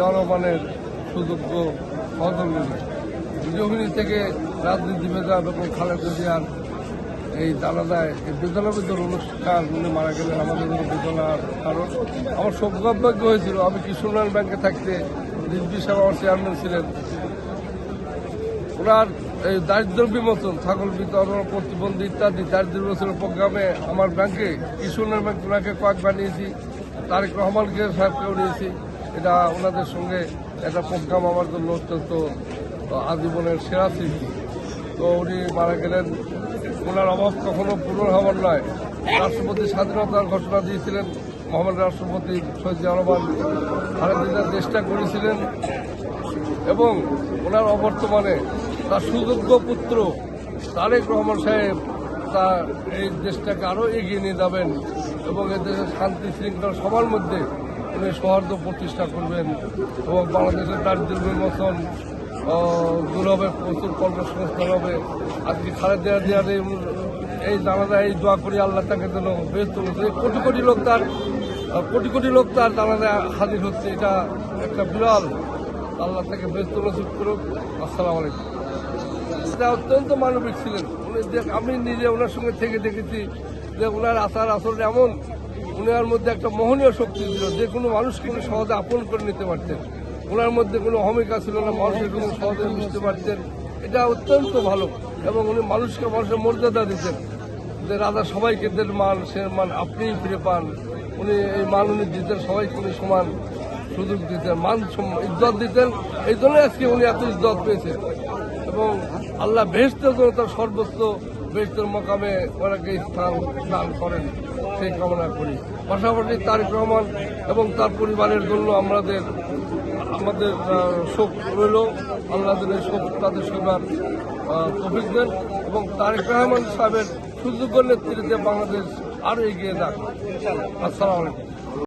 রহমানের সুযোগ্য সহযোগী বিজয়ী থেকে রাজনীতি মেজা এবং খালেদা জিয়ার এই দানাদায় এই বেদনাবিদ্যর অনুষ্ঠান উনি মারা গেলেন আমাদের বেদনার কারণ। আমার সৌভাগ্য হয়েছিল, আমি কৃষ্ণনারায়ণ ব্যাংকে থাকতে রিজবি সাহেব আমার চেয়ারম্যান ছিলেন। ওনার এই দারিদ্র বিমোচন, ছাগল বিতরণ, প্রতিবন্ধী ইত্যাদি দারিদ্র বিমোচনের প্রোগ্রামে আমার ব্যাংকে কৃষ্ণনারায়ণ ব্যাংক ওনাকে কয়েকবার নিয়েছি তারেক রহমানকে সাহেবকেও নিয়েছি। এটা ওনাদের সঙ্গে একটা প্রোগ্রাম আমার জন্য অত্যন্ত আজীবনের সেরা স্মৃতি। তো উনি মারা গেলেন। ওনার অভাব কখনো পূরণ হবার নয়। রাষ্ট্রপতি স্বাধীনতার ঘোষণা দিয়েছিলেন। মোহাম্মদ রাষ্ট্রপতি সৈয়দ রহমান খালেদা দেশটা করেছিলেন। এবং ওনার অবর্তমানে তার সুযোগ্য পুত্র তারেক রহমান সাহেব তা এই দেশটাকে আরও এগিয়ে নিয়ে যাবেন এবং এদেশের শান্তি শৃঙ্খলা সবার মধ্যে সৌহার্দ্য প্রতিষ্ঠা করবেন এবং বাংলাদেশের দারিদ্র বিমোচন দূর হবে প্রচুর কর্মসংস্থান হবে। আজকে খালেদা জিয়ার এই জানাজা, এই দোয়া করি আল্লাহ তাকে যেন তুলেছে কোটি কোটি লোক তার কোটি কোটি লোক তার জানাজা হাজির হচ্ছে। এটা একটা বিরল। আল্লাহ তাকে বেশ নসিব করুক। আসসালাম আলাইকুম। এটা অত্যন্ত মানবিক ছিলেন। উনি আমি নিজে ওনার সঙ্গে থেকে দেখেছি যে ওনার আচার আসলে এমন উনার মধ্যে একটা মোহনীয় শক্তি ছিল। যে কোনো মানুষকে উনি সহজে আপন করে নিতে পারতেন। ওনার মধ্যে কোনো অহমিকা ছিল না মানুষের কোনো সহজে মিশতে পারতেন। এটা অত্যন্ত ভালো এবং উনি মানুষকে মানুষের মর্যাদা দিতেন। যে রাজা সবাইকে দেন মান, সে মান আপনিই ফিরে পান। উনি এই মান উনি দিতেন, সবাইকে উনি সমান সুযোগ দিতেন, মান ইজ্জত দিতেন। এই জন্য আজকে উনি এত ইজ্জত পেয়েছেন। এবং আল্লাহ বেহেস্তের জন্য তার সর্বোচ্চ বেহেস্তের মকামে ওনাকে স্থান দান করেন, সেই কামনা করি। পাশাপাশি তারেক রহমান এবং তার পরিবারের জন্য আমাদের আমাদের শোক রইল। দিনের শোক, তাদের সেবার তফিক দেন এবং তারেক রহমান সাহেবের সুযোগ্য নেতৃত্বে বাংলাদেশ আরও এগিয়ে যাক। আসসালামু আলাইকুম।